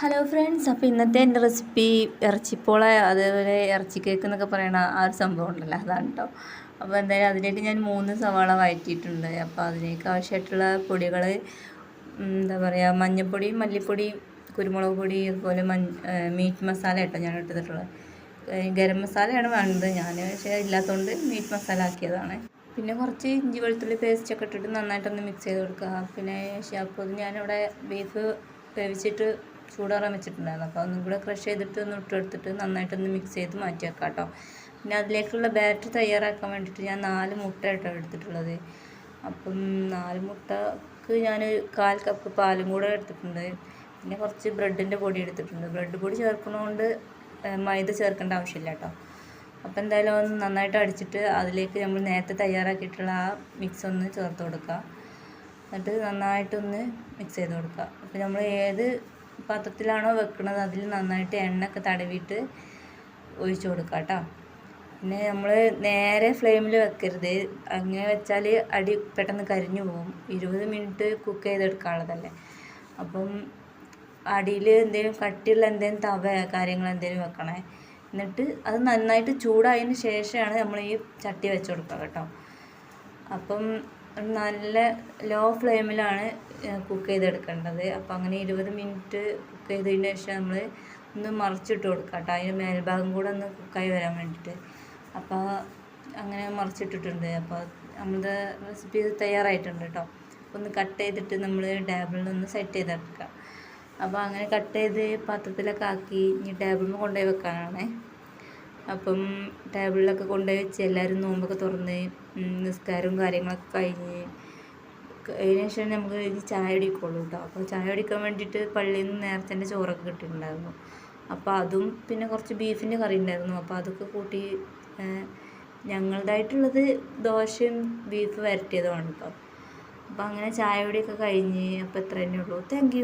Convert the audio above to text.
Hello friends അപ്പോൾ ഇന്നത്തെ എന്റെ റെസിപ്പി ഇറച്ചിപ്പോള അതേപോലെ ഇറച്ചി കേക്ക് എന്നൊക്കെ പറയണ ആ ഒരു സംഭവം ഉണ്ടല്ലോ അതാണ് കേട്ടോ അപ്പോൾ എന്തായാലും അതിലേക്ക് ഞാൻ മൂന്ന് സവാള വഴറ്റിയിട്ടുണ്ട്. അപ്പോൾ അതിലേക്ക് ആവശ്യമായിട്ടുള്ള പൊടികൾ എന്താ പറയുക മഞ്ഞൾപ്പൊടി മല്ലിപ്പൊടി കുരുമുളക് പൊടി അതുപോലെ മഞ്ഞ മീറ്റ് മസാല കേട്ടോ ഞാൻ എടുത്തിട്ടുള്ളത് ഗരം മസാലയാണ് വേണ്ടത്. ഞാൻ പക്ഷേ ഇല്ലാത്തതുകൊണ്ട് മീറ്റ് മസാല ആക്കിയതാണ്. പിന്നെ കുറച്ച് ഇഞ്ചി വെളുത്തുള്ളി പേസ്റ്റ് ഒക്കെ ഇട്ടിട്ട് നന്നായിട്ടൊന്ന് മിക്സ് ചെയ്ത് കൊടുക്കുക. പിന്നെ അപ്പോൾ ഞാനിവിടെ ബീഫ് വേവിച്ചിട്ട് ചൂടാറാൻ വെച്ചിട്ടുണ്ടായിരുന്നു. അപ്പോൾ ഒന്നും കൂടെ ക്രഷ് ചെയ്തിട്ട് ഒന്ന് ഇട്ടെടുത്തിട്ട് നന്നായിട്ടൊന്ന് മിക്സ് ചെയ്ത് മാറ്റി വെക്കാം കേട്ടോ പിന്നെ അതിലേക്കുള്ള ബാറ്റർ തയ്യാറാക്കാൻ വേണ്ടിയിട്ട് ഞാൻ നാല് മുട്ട ആയിട്ടാണ് എടുത്തിട്ടുള്ളത്. അപ്പം നാല് മുട്ടക്ക് ഞാൻ കാൽ കപ്പ് പാലും കൂടെ എടുത്തിട്ടുണ്ട്. പിന്നെ കുറച്ച് ബ്രെഡിന്റെ പൊടി എടുത്തിട്ടുണ്ട്. ബ്രെഡ് പൊടി ചേർക്കുന്നതുകൊണ്ട് മൈദ ചേർക്കേണ്ട ആവശ്യമില്ല കേട്ടോ അപ്പോൾ എന്തായാലും ഒന്ന് നന്നായിട്ട് അടിച്ചിട്ട് അതിലേക്ക് നമ്മൾ നേരത്തെ തയ്യാറാക്കിയിട്ടുള്ള ആ മിക്സ് ഒന്ന് ചേർത്ത് കൊടുക്കുക. എന്നിട്ട് നന്നായിട്ടൊന്ന് മിക്സ് ചെയ്ത് കൊടുക്കുക. അപ്പോൾ നമ്മൾ ഏത് പാത്രത്തിലാണോ വെക്കുന്നത് അതിൽ നന്നായിട്ട് എണ്ണയൊക്കെ തടവിയിട്ട് ഒഴിച്ചു കൊടുക്കുക കേട്ടോ പിന്നെ നമ്മൾ നേരെ ഫ്ലെയിമിൽ വെക്കരുത്. അങ്ങനെ വെച്ചാൽ അടി പെട്ടെന്ന് കരിഞ്ഞു പോകും. ഇരുപത് മിനിറ്റ് കുക്ക് ചെയ്തെടുക്കാനുള്ളതല്ലേ. അപ്പം അടിയിൽ എന്തെങ്കിലും കട്ടിയുള്ള എന്തെങ്കിലും തവ കാര്യങ്ങൾ എന്തെങ്കിലും വെക്കണേ. എന്നിട്ട് അത് നന്നായിട്ട് ചൂടായതിന് ശേഷമാണ് നമ്മൾ ഈ ചട്ടി വെച്ച് കൊടുക്കുക കേട്ടോ. അപ്പം നല്ല ലോ ഫ്ലെയിമിലാണ് കുക്ക് ചെയ്തെടുക്കേണ്ടത്. അപ്പോൾ അങ്ങനെ ഇരുപത് മിനിറ്റ് കുക്ക് ചെയ്തതിന് ശേഷം നമ്മൾ ഒന്ന് മറിച്ചിട്ട് കൊടുക്കുക കേട്ടോ അതിന്റെ മേൽഭാഗം കൂടെ ഒന്ന് കുക്കായി വരാൻ വേണ്ടിയിട്ട് അപ്പോൾ അങ്ങനെ മറിച്ചിട്ടിട്ടുണ്ട്. അപ്പോൾ നമ്മുടെ റെസിപ്പി തയ്യാറായിട്ടുണ്ട് കേട്ടോ അപ്പോൾ ഒന്ന് കട്ട് ചെയ്തിട്ട് നമ്മൾ ടേബിളിൽ ഒന്ന് സെറ്റ് ചെയ്തെടുക്കുക അപ്പോൾ അങ്ങനെ കട്ട് ചെയ്ത് പാത്രത്തിലൊക്കെ ആക്കി ഇനി ടേബിളിൽ കൊണ്ടുപോയി വെക്കാനാണേ. അപ്പം ടേബിളിലൊക്കെ കൊണ്ടുപോയി വെച്ച് എല്ലാവരും നോമ്പൊക്കെ തുറന്ന് നിസ്കാരവും കാര്യങ്ങളൊക്കെ കഴിഞ്ഞ് അതിന് ശേഷം നമുക്ക് കഴിഞ്ഞ് ചായ കുടിക്കുള്ളൂ കേട്ടോ അപ്പോൾ ചായ കുടിക്കാൻ വേണ്ടിയിട്ട് പള്ളിയിൽ നിന്ന് നേരത്തെ തന്നെ ചോറൊക്കെ കിട്ടിയിട്ടുണ്ടായിരുന്നു. അപ്പോൾ അതും പിന്നെ കുറച്ച് ബീഫിന്റെ കറി ഉണ്ടായിരുന്നു. അപ്പോൾ അതൊക്കെ കൂട്ടി ഞങ്ങളുടേതായിട്ടുള്ളത് ദോശയും ബീഫ് വരട്ടിയതുമാണ് കേട്ടോ അപ്പോൾ അങ്ങനെ ചായ കുടിയൊക്കെ കഴിഞ്ഞ് അപ്പോൾ ഇത്ര തന്നെ ഉള്ളൂ താങ്ക്